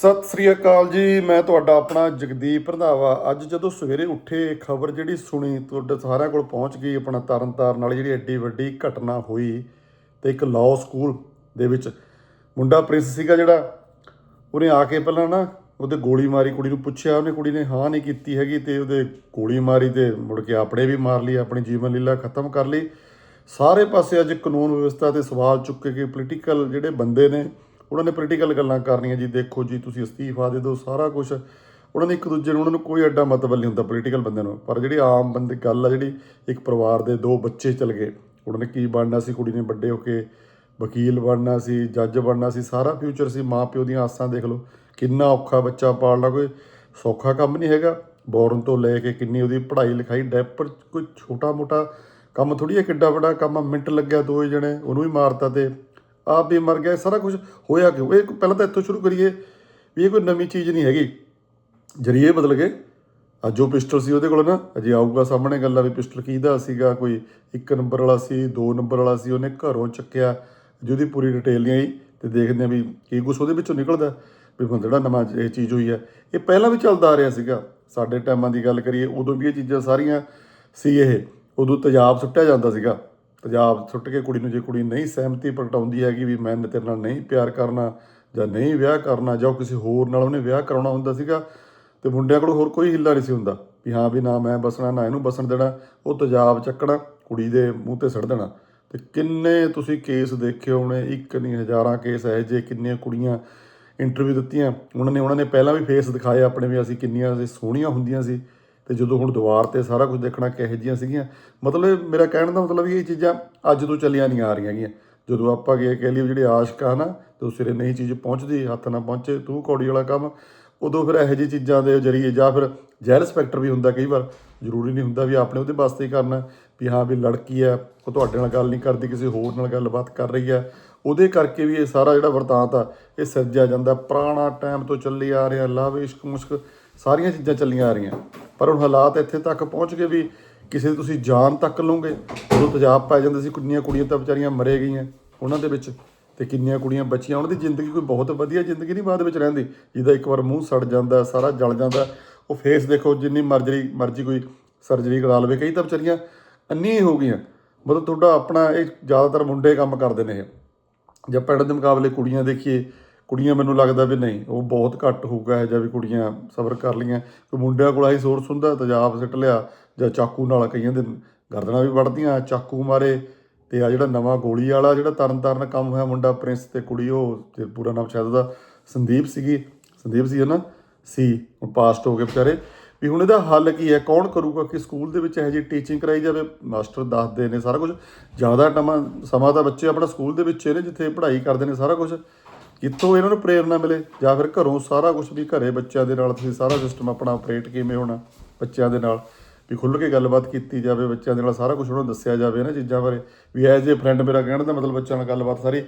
ਸਤਿ ਸ੍ਰੀ ਅਕਾਲ ਜੀ, ਮੈਂ ਤੁਹਾਡਾ ਆਪਣਾ ਜਗਦੀਪ ਰੰਧਾਵਾ। ਅੱਜ ਜਦੋਂ ਸਵੇਰੇ ਉੱਠੇ, ਖਬਰ ਜਿਹੜੀ ਸੁਣੀ, ਤੁਹਾਡੇ ਸਾਰਿਆਂ ਕੋਲ ਪਹੁੰਚ ਗਈ, ਆਪਣਾ ਤਰਨਤਾਰਨ ਨਾਲ ਜਿਹੜੀ ਐਡੀ ਵੱਡੀ ਘਟਨਾ ਹੋਈ ਤੇ ਇੱਕ ਲਾਅ ਸਕੂਲ ਦੇ ਵਿੱਚ। ਮੁੰਡਾ ਪ੍ਰਿੰਸ ਸੀਗਾ ਜਿਹੜਾ, ਉਹਨੇ ਆ ਕੇ ਪਹਿਲਾਂ ਨਾ ਉਹਦੇ ਗੋਲੀ ਮਾਰੀ, ਕੁੜੀ ਨੂੰ ਪੁੱਛਿਆ, ਉਹਨੇ ਕੁੜੀ ਨੇ ਹਾਂ ਨਹੀਂ ਕੀਤੀ ਹੈਗੀ ਤੇ ਉਹਦੇ ਗੋਲੀ ਮਾਰੀ ਤੇ ਮੁੜ ਕੇ ਆਪਣੇ ਵੀ ਮਾਰ ਲਈ, ਆਪਣੀ ਜੀਵਨ ਲੀਲਾ ਖਤਮ ਕਰ ਲਈ। ਸਾਰੇ ਪਾਸੇ ਅੱਜ ਕਾਨੂੰਨ ਵਿਵਸਥਾ ਤੇ ਸਵਾਲ ਚੁੱਕੇ ਕਿ ਪੋਲੀਟੀਕਲ ਜਿਹੜੇ ਬੰਦੇ ਨੇ ਉਹਨਾਂ ਨੇ ਪੋਲੀਟੀਕਲ ਗੱਲਾਂ ਕਰਨੀਆਂ ਜੀ ਦੇਖੋ ਜੀ ਤੁਸੀਂ ਅਸਤੀਫਾ ਦੇ ਦਿਓ ਸਾਰਾ ਕੁਝ ਉਹਨਾਂ ਨੇ ਇੱਕ ਦੂਜੇ ਨੂੰ ਉਹਨਾਂ ਨੂੰ ਕੋਈ ਐਡਾ ਮਤਲਬ ਨਹੀਂ ਹੁੰਦਾ ਪੋਲੀਟੀਕਲ ਬੰਦੇ ਨੂੰ। ਪਰ ਜਿਹੜੀ ਆਮ ਬੰਦੇ ਗੱਲ ਆ ਜਿਹੜੀ ਇੱਕ ਪਰਿਵਾਰ ਦੇ ਦੋ ਬੱਚੇ ਚਲ ਗਏ ਉਹਨਾਂ ਨੇ ਕੀ ਬਣਨਾ ਸੀ? ਕੁੜੀ ਨੇ ਵੱਡੇ ਹੋ ਕੇ ਵਕੀਲ ਬਣਨਾ ਸੀ ਜੱਜ ਬਣਨਾ ਸੀ ਸਾਰਾ ਫਿਊਚਰ ਸੀ ਮਾਂ ਪਿਓ ਦੀਆਂ ਆਸਾਂ ਦੇਖ ਲਓ। ਕਿੰਨਾ ਔਖਾ ਬੱਚਾ ਪਾਲਣਾ ਕੋਈ ਸੌਖਾ ਕੰਮ ਨਹੀਂ ਹੈਗਾ। ਬੋਰਨ ਤੋਂ ਲੈ ਕੇ ਕਿੰਨੀ ਉਹਦੀ ਪੜ੍ਹਾਈ ਲਿਖਾਈ ਡੈਪਰ ਕੋਈ ਛੋਟਾ ਮੋਟਾ ਕੰਮ ਥੋੜੀ ਹੈ ਕਿੱਡਾ ਵੱਡਾ ਕੰਮ ਆ, ਮਿੰਟ ਲੱਗਿਆ ਦੋ ਜਣੇ ਉਹਨੂੰ ਵੀ ਮਾਰਤਾ ਤੇ। ਆਪ ਵੀ ਮਰ ਗਿਆ ਸਾਰਾ ਕੁਝ ਹੋਇਆ ਕਿਉਂ? ਇਹ ਪਹਿਲਾਂ ਤਾਂ ਇੱਥੋਂ ਸ਼ੁਰੂ ਕਰੀਏ ਵੀ ਇਹ ਕੋਈ ਨਵੀਂ ਚੀਜ਼ ਨਹੀਂ ਹੈਗੀ। ਜਰੀਏ ਬਦਲ ਗਏ। ਅੱਜ ਜੋ ਪਿਸਟਲ ਸੀ ਉਹਦੇ ਕੋਲ ਨਾ, ਅਜੇ ਆਊਗਾ ਸਾਹਮਣੇ ਗੱਲਾਂ ਵੀ ਪਿਸਟਲ ਕਿਹਦਾ ਸੀਗਾ, ਕੋਈ ਇੱਕ ਨੰਬਰ ਵਾਲਾ ਸੀ, ਦੋ ਨੰਬਰ ਵਾਲਾ ਸੀ, ਉਹਨੇ ਘਰੋਂ ਚੱਕਿਆ। ਜਿਹਦੀ ਪੂਰੀ ਡਿਟੇਲ ਨਹੀਂ ਆਈ ਤੇ ਦੇਖਦੇ ਆ ਵੀ ਕੀ ਕੁਛ ਉਹਦੇ ਵਿੱਚੋਂ ਨਿਕਲਦਾ, ਵੀ ਹੁਣ ਜਿਹੜਾ ਨਵਾਂ ਇਹ ਚੀਜ਼ ਹੋਈ ਹੈ ਇਹ ਪਹਿਲਾਂ ਵੀ ਚੱਲਦਾ ਆ ਰਿਹਾ ਸੀਗਾ। ਸਾਡੇ ਟਾਈਮਾਂ ਦੀ ਗੱਲ ਕਰੀਏ, ਉਦੋਂ ਵੀ ਇਹ ਚੀਜ਼ਾਂ ਸਾਰੀਆਂ ਸੀ ਇਹ, ਉਦੋਂ ਤੇਜ਼ਾਬ ਸੁੱਟਿਆ ਜਾਂਦਾ ਸੀਗਾ। ਪੰਜਾਬ ਸੁੱਟ ਕੇ ਕੁੜੀ ਨੂੰ ਜੇ ਕੁੜੀ ਨਹੀਂ ਸਹਿਮਤੀ ਪ੍ਰਗਟਾਉਂਦੀ ਹੈਗੀ ਵੀ ਮੈਂ ਤੇਰੇ ਨਾਲ ਨਹੀਂ ਪਿਆਰ ਕਰਨਾ ਜਾਂ ਨਹੀਂ ਵਿਆਹ ਕਰਨਾ ਜਾਂ ਕਿਸੇ ਹੋਰ ਨਾਲ ਉਹਨੇ ਵਿਆਹ ਕਰਾਉਣਾ ਹੁੰਦਾ ਸੀਗਾ ਤੇ ਮੁੰਡਿਆਂ ਕੋਲ ਹੋਰ ਕੋਈ ਹਿੱਲਾ ਨਹੀਂ ਸੀ ਹੁੰਦਾ ਵੀ ਹਾਂ ਵੀ ਨਾ ਮੈਂ ਬਸਣਾ, ਨਾ ਇਹਨੂੰ ਬਸਣ ਦੇਣਾ, ਉਹ ਤੇਜ਼ਾਬ ਚੱਕਣਾ, ਕੁੜੀ ਦੇ ਮੂੰਹ ਤੇ ਸੜ ਦੇਣਾ। ਤੇ ਕਿੰਨੇ ਤੁਸੀਂ ਕੇਸ ਦੇਖੇ ਹੋਣੇ, ਇੱਕ ਨਹੀਂ ਹਜ਼ਾਰਾਂ ਕੇਸ ਹੈ ਜੇ ਕਿੰਨੀਆਂ ਕੁੜੀਆਂ ਇੰਟਰਵਿਊ ਦਿੱਤੀਆਂ, ਉਹਨਾਂ ਨੇ ਉਹਨਾਂ ਨੇ ਪਹਿਲਾਂ ਵੀ ਫੇਸ ਦਿਖਾਏ ਆਪਣੇ ਵੀ ਅਸੀਂ ਕਿੰਨੀਆਂ ਅਸੀਂ ਸੋਹਣੀਆਂ ਹੁੰਦੀਆਂ ਸੀ। ਤੇ ਜਦੋਂ ਹੁਣ ਦੀਵਾਰ ਤੇ ਸਾਰਾ ਕੁਝ ਦੇਖਣਾ ਕਿਹੋ ਜਿਹੀਆਂ ਸੀਗੀਆਂ, ਮਤਲਬ ਮੇਰਾ ਕਹਿਣ ਦਾ ਮਤਲਬ ਵੀ ਇਹ ਚੀਜ਼ਾਂ ਅੱਜ ਤੋਂ ਚੱਲੀਆਂ ਨਹੀਂ ਆ ਰਹੀਆਂ ਗੀਆਂ। ਜਦੋਂ ਆਪਾਂ ਗਏ ਕਹਿ ਲਈਏ ਜਿਹੜੇ ਆਸ਼ਕ ਆ ਨਾ, ਤੇ ਉਹ ਸਿਰੇ ਨਹੀਂ ਚੀਜ਼ ਪਹੁੰਚਦੀ, ਹੱਥ ਨਾ ਪਹੁੰਚੇ, ਤੂੰ ਕੌੜੀ ਵਾਲਾ ਕੰਮ। ਉਦੋਂ ਫਿਰ ਇਹੋ ਜਿਹੀ ਚੀਜ਼ਾਂ ਦੇ ਜਰੀਏ ਜਾਂ ਫਿਰ ਜੈਲ ਸਪੈਕਟਰ ਵੀ ਹੁੰਦਾ ਕਈ ਵਾਰ, ਜ਼ਰੂਰੀ ਨਹੀਂ ਹੁੰਦਾ ਵੀ ਆਪਣੇ ਉਹਦੇ ਵਾਸਤੇ ਹੀ ਕਰਨਾ, ਵੀ ਹਾਂ ਵੀ ਲੜਕੀ ਹੈ, ਉਹ ਤੁਹਾਡੇ ਨਾਲ ਗੱਲ ਨਹੀਂ ਕਰਦੀ, ਕਿਸੇ ਹੋਰ ਨਾਲ ਗੱਲਬਾਤ ਕਰ ਰਹੀ ਹੈ। ਉਹਦੇ ਕਰਕੇ ਵੀ ਇਹ ਸਾਰਾ ਜਿਹੜਾ ਵਰਤਾਂਤ ਆ, ਇਹ ਸਿਰਜਿਆ ਜਾਂਦਾ, ਪੁਰਾਣਾ ਟਾਈਮ ਤੋਂ ਚੱਲੀ ਆ ਰਿਹਾ ਲਵ ਇਸ਼ਕ ਮੁਸ਼ਕ ਸਾਰੀਆਂ ਚੀਜ਼ਾਂ ਚੱਲੀਆਂ ਆ ਰਹੀਆਂ। ਪਰ ਹੁਣ ਹਾਲਾਤ ਇੱਥੇ ਤੱਕ ਪਹੁੰਚ ਗਏ ਵੀ ਕਿਸੇ ਦੀ ਤੁਸੀਂ ਜਾਨ ਤੱਕ ਲਓਗੇ। ਜਦੋਂ ਤਜਾਬ ਪੈ ਜਾਂਦੇ ਸੀ, ਕਿੰਨੀਆਂ ਕੁੜੀਆਂ ਤਾਂ ਵਿਚਾਰੀਆਂ ਮਰੇ ਗਈਆਂ ਉਹਨਾਂ ਦੇ ਵਿੱਚ ਤੇ ਕਿੰਨੀਆਂ ਕੁੜੀਆਂ ਬੱਚੀਆਂ। ਉਹਨਾਂ ਦੀ ਜ਼ਿੰਦਗੀ ਕੋਈ ਬਹੁਤ ਵਧੀਆ ਜ਼ਿੰਦਗੀ ਨਹੀਂ ਬਾਅਦ ਵਿੱਚ ਰਹਿੰਦੀ। ਜਿਹਦਾ ਇੱਕ ਵਾਰ ਮੂੰਹ ਸੜ ਜਾਂਦਾ, ਸਾਰਾ ਜਲ ਜਾਂਦਾ, ਉਹ ਫੇਸ ਦੇਖੋ, ਜਿੰਨੀ ਮਰਜ਼ੀ ਮਰਜ਼ੀ ਕੋਈ ਸਰਜਰੀ ਕਰਾ ਲਵੇ। ਕਈ ਤਾਂ ਵਿਚਾਰੀਆਂ ਅੰਨੀਆਂ ਹੀ ਹੋ ਗਈਆਂ। ਮਤਲਬ ਤੁਹਾਡਾ ਆਪਣਾ ਇਹ ਜ਼ਿਆਦਾਤਰ ਮੁੰਡੇ ਕੰਮ ਕਰਦੇ ਨੇ ਇਹ। ਜਾਂ ਪਿੰਡ ਦੇ ਮੁਕਾਬਲੇ ਕੁੜੀਆਂ ਦੇਖੀਏ ਕੁੜੀਆਂ ਮੈਨੂੰ ਲੱਗਦਾ ਵੀ ਨਹੀਂ, ਉਹ ਬਹੁਤ ਘੱਟ ਹੋਊਗਾ ਇਹ ਜਿਹਾ ਵੀ ਕੁੜੀਆਂ ਸਬਰ ਕਰ ਲਈਆਂ। ਕੋਈ ਮੁੰਡਿਆਂ ਕੋਲ ਆਹੀ ਸੋਰਸ ਹੁੰਦਾ, ਤੇਜ਼ਾਬ ਸਿੱਟ ਲਿਆ ਜਾਂ ਚਾਕੂ ਨਾਲ ਕਈਆਂ ਦੇ ਗਰਦਨਾਂ ਵੀ ਵੱਢਦੀਆਂ ਚਾਕੂ ਮਾਰੇ ਤੇ ਆ ਜਿਹੜਾ ਨਵਾਂ ਗੋਲੀ ਵਾਲਾ ਜਿਹੜਾ ਤਰਨ ਤਾਰਨ ਕੰਮ ਹੋਇਆ ਮੁੰਡਾ, ਪ੍ਰਿੰਸ ਤੇ ਕੁੜੀ, ਉਹ ਤੇ ਪੂਰਾ ਨਾਮ ਸ਼ਾਇਦ ਉਹਦਾ ਸੰਦੀਪ ਸੀਗੀ, ਸੰਦੀਪ ਸੀ ਨਾ ਸੀ, ਹੁਣ ਪਾਸਟ ਹੋ ਗਏ ਵਿਚਾਰੇ। ਵੀ ਹੁਣ ਇਹਦਾ ਹੱਲ ਕੀ ਹੈ? ਕੌਣ ਕਰੂਗਾ ਕਿ ਸਕੂਲ ਦੇ ਵਿੱਚ ਇਹੋ ਜਿਹੀ ਟੀਚਿੰਗ ਕਰਾਈ ਜਾਵੇ? ਮਾਸਟਰ ਦੱਸਦੇ ਨੇ ਸਾਰਾ ਕੁਝ ਜ਼ਿਆਦਾ ਟਮਾ, ਸਮਾਂ ਤਾਂ ਬੱਚੇ ਆਪਣਾ ਸਕੂਲ ਦੇ ਵਿੱਚ ਨੇ, ਜਿੱਥੇ ਪੜ੍ਹਾਈ ਕਰਦੇ ਨੇ ਸਾਰਾ ਕੁਝ ਕਿੱਥੋਂ ਇਹਨਾਂ ਨੂੰ ਪ੍ਰੇਰਨਾ ਮਿਲੇ? ਜਾਂ ਫਿਰ ਘਰੋਂ ਸਾਰਾ ਕੁਝ ਵੀ ਘਰੇ ਬੱਚਿਆਂ ਦੇ ਨਾਲ, ਤੁਸੀਂ ਸਾਰਾ ਸਿਸਟਮ ਆਪਣਾ ਆਪਰੇਟ ਕਿਵੇਂ ਹੋਣਾ ਬੱਚਿਆਂ ਦੇ ਨਾਲ? ਵੀ ਖੁੱਲ੍ਹ ਕੇ ਗੱਲਬਾਤ ਕੀਤੀ ਜਾਵੇ ਬੱਚਿਆਂ ਦੇ ਨਾਲ, ਸਾਰਾ ਕੁਝ ਉਹਨਾਂ ਨੂੰ ਦੱਸਿਆ ਜਾਵੇ ਨਾ ਚੀਜ਼ਾਂ ਬਾਰੇ। ਵੀ ਐਜ਼ ਏ ਫਰੈਂਡ ਮੇਰਾ ਕਹਿਣ ਦਾ ਮਤਲਬ ਬੱਚਿਆਂ ਨਾਲ ਗੱਲਬਾਤ ਸਾਰੀ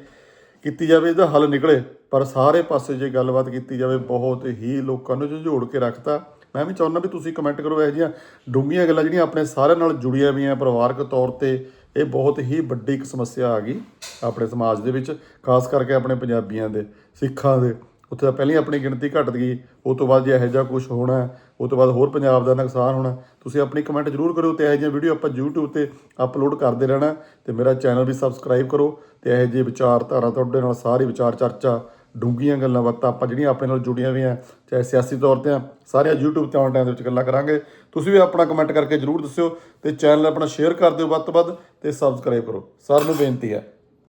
ਕੀਤੀ ਜਾਵੇ, ਇਹਦਾ ਹੱਲ ਨਿਕਲੇ। ਪਰ ਸਾਰੇ ਪਾਸੇ ਜੇ ਗੱਲਬਾਤ ਕੀਤੀ ਜਾਵੇ, ਬਹੁਤ ਹੀ ਲੋਕਾਂ ਨੂੰ ਝੰਜੋੜ ਕੇ ਰੱਖਤਾ। ਮੈਂ ਵੀ ਚਾਹੁੰਦਾ ਵੀ ਤੁਸੀਂ ਕਮੈਂਟ ਕਰੋ ਇਹੋ ਜਿਹੀਆਂ ਡੂੰਘੀਆਂ ਗੱਲਾਂ ਜਿਹੜੀਆਂ ਆਪਣੇ ਸਾਰਿਆਂ ਨਾਲ ਜੁੜੀਆਂ ਹੋਈਆਂ, ਪਰਿਵਾਰਕ ਤੌਰ ਤੇ, ਇਹ ਬਹੁਤ ਹੀ ਵੱਡੀ ਇੱਕ ਸਮੱਸਿਆ ਆ ਗਈ। ਆਪਣੇ ਸਮਾਜ ਦੇ ਵਿੱਚ ਖਾਸ ਕਰਕੇ ਆਪਣੇ ਪੰਜਾਬੀਆਂ ਦੇ ਸਿੱਖਾਂ ਦੇ। ਉੱਥੇ ਤਾਂ ਪਹਿਲਾਂ ਹੀ ਆਪਣੀ ਗਿਣਤੀ ਘਟ ਗਈ। ਉਸ ਤੋਂ ਬਾਅਦ ਜੇ ਇਹੋ ਜਿਹਾ ਕੁਝ ਹੋਣਾ ਹੈ, ਉਸ ਤੋਂ ਬਾਅਦ ਹੋਰ ਪੰਜਾਬ ਦਾ ਨੁਕਸਾਨ ਹੋਣਾ ਤੁਸੀਂ ਆਪਣੀ ਕਮੈਂਟ ਜ਼ਰੂਰ ਕਰਿਓ ਤੇ ਇਹੋ ਜਿਹੀਆਂ ਵੀਡੀਓ ਆਪਾਂ YouTube ਤੇ ਅਪਲੋਡ ਕਰਦੇ ਰਹਿਣਾ ਤੇ ਮੇਰਾ ਚੈਨਲ ਵੀ ਸਬਸਕ੍ਰਾਈਬ ਕਰੋ ਤੇ ਇਹੋ ਜਿਹੇ ਵਿਚਾਰਧਾਰਾ ਤੁਹਾਡੇ ਨਾਲ ਸਾਰੀ ਵਿਚਾਰ ਚਰਚਾ ਡੂੰਘੀਆਂ ਗੱਲਾਂ ਬਾਤਾਂ ਆਪਾਂ ਜਿਹੜੀਆਂ ਆਪਣੇ ਨਾਲ ਜੁੜੀਆਂ ਹੋਈਆਂ ਚਾਹੇ ਸਿਆਸੀ ਤੌਰ ਤੇ ਆ ਸਾਰੀਆਂ YouTube ਤੇ ਆਉਣ ਟਾਈਮ ਦੇ ਵਿੱਚ ਗੱਲਾਂ ਕਰਾਂਗੇ। ਤੁਸੀਂ ਵੀ ਆਪਣਾ ਕਮੈਂਟ ਕਰਕੇ ਜ਼ਰੂਰ ਦੱਸਿਓ ਤੇ ਚੈਨਲ ਆਪਣਾ ਸ਼ੇਅਰ ਕਰ ਦਿਓ ਵੱਧ ਤੋਂ ਵੱਧ ਤੇ ਸਬਸਕ੍ਰਾਈਬ ਕਰੋ। ਸਾਰਿਆਂ ਨੂੰ ਬੇਨਤੀ ਹੈ।